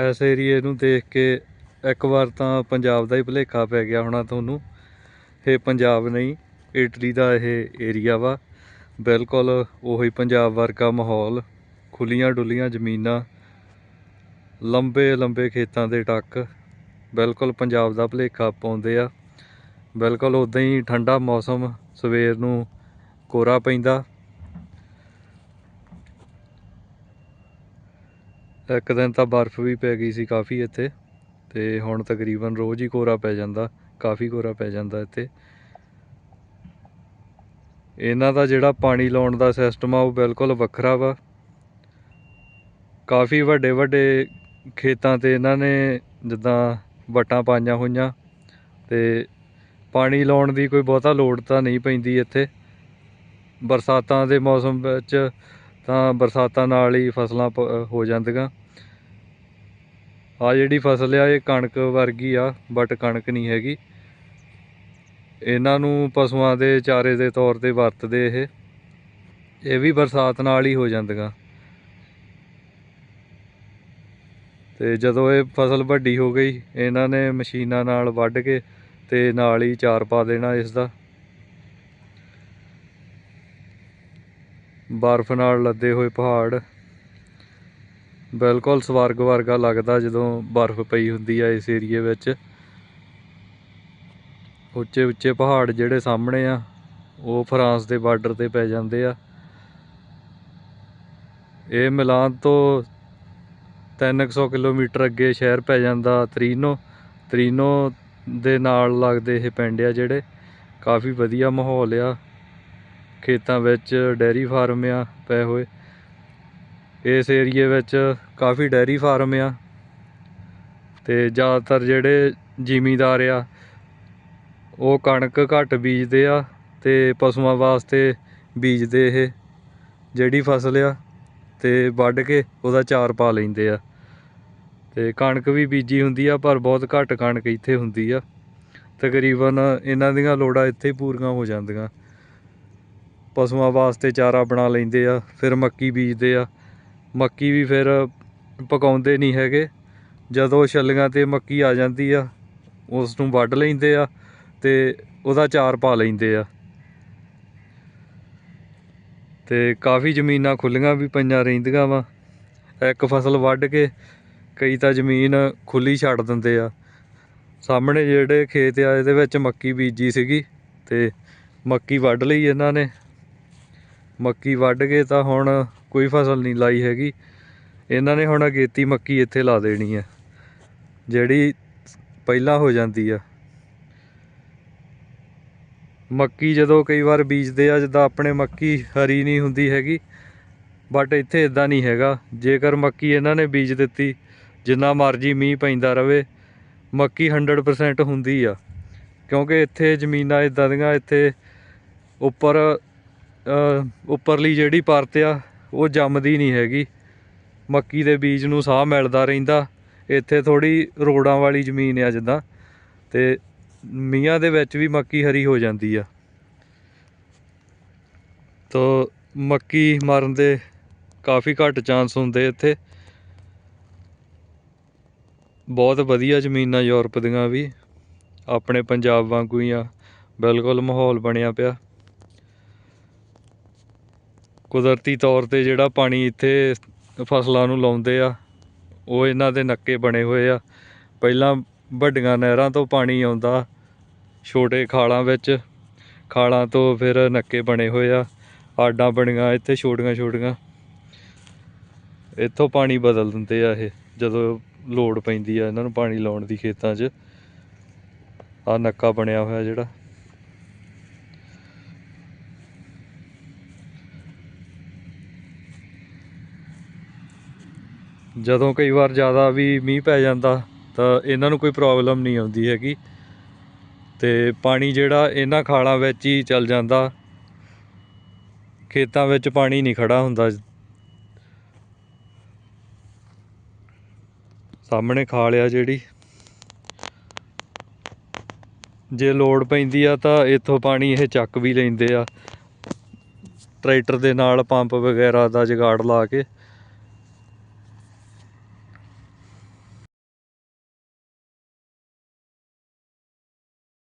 ਇਸ ਏਰੀਏ ਨੂੰ ਦੇਖ ਕੇ ਇੱਕ ਵਾਰ ਤਾਂ ਪੰਜਾਬ ਦਾ ਹੀ ਭੁਲੇਖਾ ਪੈ ਗਿਆ ਹੋਣਾ ਤੁਹਾਨੂੰ। ਇਹ ਪੰਜਾਬ ਨਹੀਂ, ਇਟਲੀ ਦਾ ਇਹ ਏਰੀਆ ਵਾ। ਬਿਲਕੁਲ ਉਹੀ ਪੰਜਾਬ ਵਰਗਾ ਮਾਹੌਲ, ਖੁੱਲੀਆਂ ਡੁੱਲੀਆਂ ਜ਼ਮੀਨਾਂ, ਲੰਬੇ ਲੰਬੇ ਖੇਤਾਂ ਦੇ ਟੱਕ, ਬਿਲਕੁਲ ਪੰਜਾਬ ਦਾ ਭੁਲੇਖਾ ਪਾਉਂਦੇ ਆ। ਬਿਲਕੁਲ ਉਦਾਂ ਹੀ ਠੰਡਾ ਮੌਸਮ ਸਵੇਰ ਨੂੰ ਕੋਰਾ ਪੈਂਦਾ। ਇੱਕ ਦਿਨ ਤਾਂ ਬਰਫ਼ ਵੀ ਪੈ ਗਈ ਸੀ ਕਾਫੀ ਇੱਥੇ ਤੇ ਹੁਣ ਤਕਰੀਬਨ ਰੋਜ਼ ਹੀ ਕੋਰਾ ਪੈ ਜਾਂਦਾ, ਕਾਫੀ ਕੋਰਾ ਪੈ ਜਾਂਦਾ ਇੱਥੇ। ਇਹਨਾਂ ਦਾ ਜਿਹੜਾ ਪਾਣੀ ਲਾਉਣ ਦਾ ਸਿਸਟਮ ਆ, ਉਹ ਬਿਲਕੁਲ ਵੱਖਰਾ ਵਾ। ਕਾਫੀ ਵੱਡੇ ਵੱਡੇ ਖੇਤਾਂ ਤੇ ਇਹਨਾਂ ਨੇ ਜਿੱਦਾਂ ਵਟਾਂ ਪਾਈਆਂ ਹੋਈਆਂ ਤੇ ਪਾਣੀ ਲਾਉਣ ਦੀ ਕੋਈ ਬਹੁਤਾ ਲੋੜ ਤਾਂ ਨਹੀਂ ਪੈਂਦੀ ਇੱਥੇ। ਬਰਸਾਤਾਂ ਦੇ ਮੌਸਮ ਵਿੱਚ ਤਾਂ ਬਰਸਾਤਾਂ ਨਾਲ ਹੀ ਫਸਲਾਂ ਪ- ਹੋ ਜਾਂਦੀਆਂ। ਆ ਜਿਹੜੀ ਫਸਲ ਆ, ਇਹ ਕਣਕ ਵਰਗੀ ਆ ਬਟ ਕਣਕ ਨਹੀਂ ਹੈਗੀ। ਇਹਨਾਂ ਨੂੰ ਪਸ਼ੂਆਂ ਦੇ ਚਾਰੇ ਦੇ ਤੌਰ ਤੇ ਵਰਤਦੇ ਇਹ। ਇਹ ਵੀ ਬਰਸਾਤ ਨਾਲ ਹੀ ਹੋ ਜਾਂਦੀਆਂ। ਤੇ ਜਦੋਂ ਇਹ ਫਸਲ ਵੱਡੀ ਹੋ ਗਈ, ਇਹਨਾਂ ਨੇ ਮਸ਼ੀਨਾਂ ਨਾਲ ਵੱਢ ਕੇ ਤੇ ਨਾਲ ਹੀ ਚਾਰ ਪਾ ਦੇਣਾ ਇਸ ਦਾ। ਬਰਫ਼ ਨਾਲ ਲੱਦੇ ਹੋਏ ਪਹਾੜ। ਬਿਲਕੁਲ ਸਵਰਗ ਵਰਗਾ ਲੱਗਦਾ ਜਦੋਂ ਬਰਫ਼ ਪਈ ਹੁੰਦੀ ਆ ਇਸ ਏਰੀਏ ਵਿੱਚ। ਉੱਚੇ ਉੱਚੇ ਪਹਾੜ ਜਿਹੜੇ ਸਾਹਮਣੇ ਆ, ਉਹ ਫਰਾਂਸ ਦੇ ਬਾਰਡਰ ਤੇ ਪੈ ਜਾਂਦੇ ਆ। ਇਹ ਮਿਲਾਨ ਤੋਂ 300 ਕਿਲੋਮੀਟਰ ਅੱਗੇ ਸ਼ਹਿਰ ਪੈ ਜਾਂਦਾ ਤਰੀਨੋ। ਤਰੀਨੋ ਦੇ ਨਾਲ ਲੱਗਦੇ ਇਹ ਪਿੰਡ ਆ ਜਿਹੜੇ। ਕਾਫੀ ਵਧੀਆ ਮਾਹੌਲ ਆ। ਖੇਤਾਂ ਵਿੱਚ ਡੈਰੀ ਫਾਰਮ ਆ, ਪਏ ਹੋਏ। ਇਸ ਏਰੀਏ ਵਿੱਚ ਕਾਫੀ ਡੈਰੀ ਫਾਰਮ ਆ। ਤੇ ਜ਼ਿਆਦਾਤਰ ਜਿਹੜੇ ਜ਼ਿਮੀਂਦਾਰ ਆ, ਉਹ ਕਣਕ ਘੱਟ ਬੀਜਦੇ ਆ ਤੇ ਪਸ਼ੂਆਂ ਵਾਸਤੇ ਬੀਜਦੇ ਇਹ, ਜਿਹੜੀ ਫਸਲ ਆ, ਤੇ ਵੱਢ ਕੇ ਉਹਦਾ ਚਾਰ ਪਾ ਲੈਂਦੇ ਆ। ਤੇ ਕਣਕ ਵੀ ਬੀਜੀ ਹੁੰਦੀ ਆ, ਪਰ ਬਹੁਤ ਘੱਟ ਕਣਕ ਇੱਥੇ ਹੁੰਦੀ ਆ। ਤਕਰੀਬਨ ਇਹਨਾਂ ਦੀਆਂ ਲੋੜਾਂ ਇੱਥੇ ਹੀ ਪੂਰੀਆਂ ਹੋ ਜਾਂਦੀਆਂ। ਪਸ਼ੂਆਂ ਵਾਸਤੇ ਚਾਰਾ ਬਣਾ ਲੈਂਦੇ ਆ, ਫਿਰ ਮੱਕੀ ਬੀਜਦੇ ਆ। ਮੱਕੀ ਵੀ ਫਿਰ ਪਕਾਉਂਦੇ ਨਹੀਂ ਹੈਗੇ। ਜਦੋਂ ਛੱਲੀਆਂ ਤੇ ਮੱਕੀ ਆ ਜਾਂਦੀ ਆ ਉਸ ਨੂੰ ਵੱਢ ਲੈਂਦੇ ਆ ਤੇ ਉਹਦਾ ਚਾਰ ਪਾ ਲੈਂਦੇ ਆ। ਤੇ ਕਾਫੀ ਜ਼ਮੀਨਾਂ ਖੁੱਲੀਆਂ ਵੀ ਪਈਆਂ ਰਹਿੰਦੀਆਂ ਵਾ। ਇੱਕ ਫਸਲ ਵੱਢ ਕੇ ਕਈ ਤਾਂ ਜ਼ਮੀਨ ਖੁੱਲੀ ਛੱਡ ਦਿੰਦੇ ਆ। ਸਾਹਮਣੇ ਜਿਹੜੇ ਖੇਤ ਆ, ਇਹਦੇ ਵਿੱਚ ਮੱਕੀ ਬੀਜੀ ਸੀਗੀ ਤੇ ਮੱਕੀ ਵੱਢ ਲਈ ਇਹਨਾਂ ਨੇ। ਮੱਕੀ ਵੱਢ ਕੇ ਤਾਂ ਹੁਣ ਕੋਈ ਫਸਲ ਨਹੀਂ ਲਾਈ ਹੈਗੀ। ਇਹਨਾਂ ਨੇ ਹੁਣ ਅਗੇਤੀ ਮੱਕੀ ਇੱਥੇ ਲਾ ਦੇਣੀ ਹੈ ਜਿਹੜੀ ਪਹਿਲਾਂ ਹੋ ਜਾਂਦੀ ਆ। ਮੱਕੀ ਜਦੋਂ ਕਈ ਵਾਰ ਬੀਜਦੇ ਆ, ਜਿੱਦਾਂ ਆਪਣੇ ਮੱਕੀ ਹਰੀ ਨਹੀਂ ਹੁੰਦੀ ਹੈਗੀ ਬਟ ਇੱਥੇ ਇਦਾਂ ਨਹੀਂ ਹੈਗਾ। ਜੇਕਰ ਮੱਕੀ ਇਹਨਾਂ ਨੇ ਬੀਜ ਦਿੱਤੀ, ਜਿੰਨਾ ਮਰਜ਼ੀ ਮੀਂਹ ਪੈਂਦਾ ਰਵੇ, ਮੱਕੀ 100% ਹੁੰਦੀ ਆ। ਕਿਉਂਕਿ ਇੱਥੇ ਜ਼ਮੀਨਾਂ ਇਦਾਂ ਦੀਆਂ, ਇੱਥੇ ਉੱਪਰ ਉੱਪਰਲੀ ਜਿਹੜੀ ਪਰਤ ਆ, ਉਹ ਜੰਮਦੀ ਨਹੀਂ ਹੈਗੀ। ਮੱਕੀ ਦੇ ਬੀਜ ਨੂੰ ਸਾਹ ਮਿਲਦਾ ਰਹਿੰਦਾ। ਇੱਥੇ ਥੋੜੀ ਰੋੜਾਂ ਵਾਲੀ ਜ਼ਮੀਨ ਆ ਜਿੱਦਾਂ। ਤੇ ਮੀਆਂ ਦੇ ਵਿੱਚ ਵੀ ਮੱਕੀ ਹਰੀ ਹੋ ਜਾਂਦੀ ਆ। ਤੋ ਮੱਕੀ ਮਰਨ ਦੇ ਕਾਫੀ ਘੱਟ ਚਾਂਸ ਹੁੰਦੇ ਇੱਥੇ। ਬਹੁਤ ਵਧੀਆ ਜ਼ਮੀਨਾਂ ਯੂਰਪ ਦੀਆਂ ਵੀ। ਆਪਣੇ ਪੰਜਾਬ ਵਾਂਗੂ ਹੀ ਆ। ਬਿਲਕੁਲ ਮਾਹੌਲ ਬਣਿਆ ਪਿਆ। ਕੁਦਰਤੀ ਤੌਰ ਤੇ ਜਿਹੜਾ ਪਾਣੀ ਇੱਥੇ ਫਸਲਾਂ ਨੂੰ ਲਾਉਂਦੇ ਆ, ਉਹ ਇਹਨਾਂ ਦੇ ਨੱਕੇ ਬਣੇ ਹੋਏ ਆ। ਪਹਿਲਾਂ ਵੱਡੀਆਂ ਨਹਿਰਾਂ ਤੋਂ ਪਾਣੀ ਆਉਂਦਾ, ਛੋਟੇ ਖਾਲਾਂ ਵਿੱਚ, ਖਾਲਾਂ ਤੋਂ ਫਿਰ ਨੱਕੇ ਬਣੇ ਹੋਏ ਆ ਆਡਾਂ ਬਣੀਆਂ ਇੱਥੇ ਛੋਟੀਆਂ ਛੋਟੀਆਂ। ਇੱਥੋਂ ਪਾਣੀ ਬਦਲ ਦਿੰਦੇ ਆ ਇਹ, ਜਦੋਂ ਲੋੜ ਪੈਂਦੀ ਆ ਇਹਨਾਂ ਨੂੰ ਪਾਣੀ ਲਾਉਣ ਦੀ ਖੇਤਾਂ 'ਚ। ਆ ਨੱਕਾ ਬਣਿਆ ਹੋਇਆ ਜਿਹੜਾ। ਜਦੋਂ ਕਈ ਵਾਰ ਜ਼ਿਆਦਾ ਵੀ ਮੀਂਹ ਪੈ ਜਾਂਦਾ, ਤਾਂ ਇਹਨਾਂ ਨੂੰ ਕੋਈ ਪ੍ਰੋਬਲਮ ਨਹੀਂ ਆਉਂਦੀ ਹੈਗੀ। ਤੇ ਪਾਣੀ ਜਿਹੜਾ ਇਹਨਾਂ ਖਾਲਾਂ ਵਿੱਚ ਹੀ ਚੱਲ ਜਾਂਦਾ, ਖੇਤਾਂ ਵਿੱਚ ਪਾਣੀ ਨਹੀਂ ਖੜਾ ਹੁੰਦਾ। ਸਾਹਮਣੇ ਖਾਲ ਆ ਜਿਹੜੀ। ਜੇ ਲੋੜ ਪੈਂਦੀ ਆ ਤਾਂ ਇੱਥੋਂ ਪਾਣੀ ਇਹ ਚੱਕ ਵੀ ਲੈਂਦੇ ਆ। ਟਰੈਕਟਰ ਦੇ ਨਾਲ ਪੰਪ ਵਗੈਰਾ ਦਾ ਜੁਗਾੜ ਲਾ ਕੇ।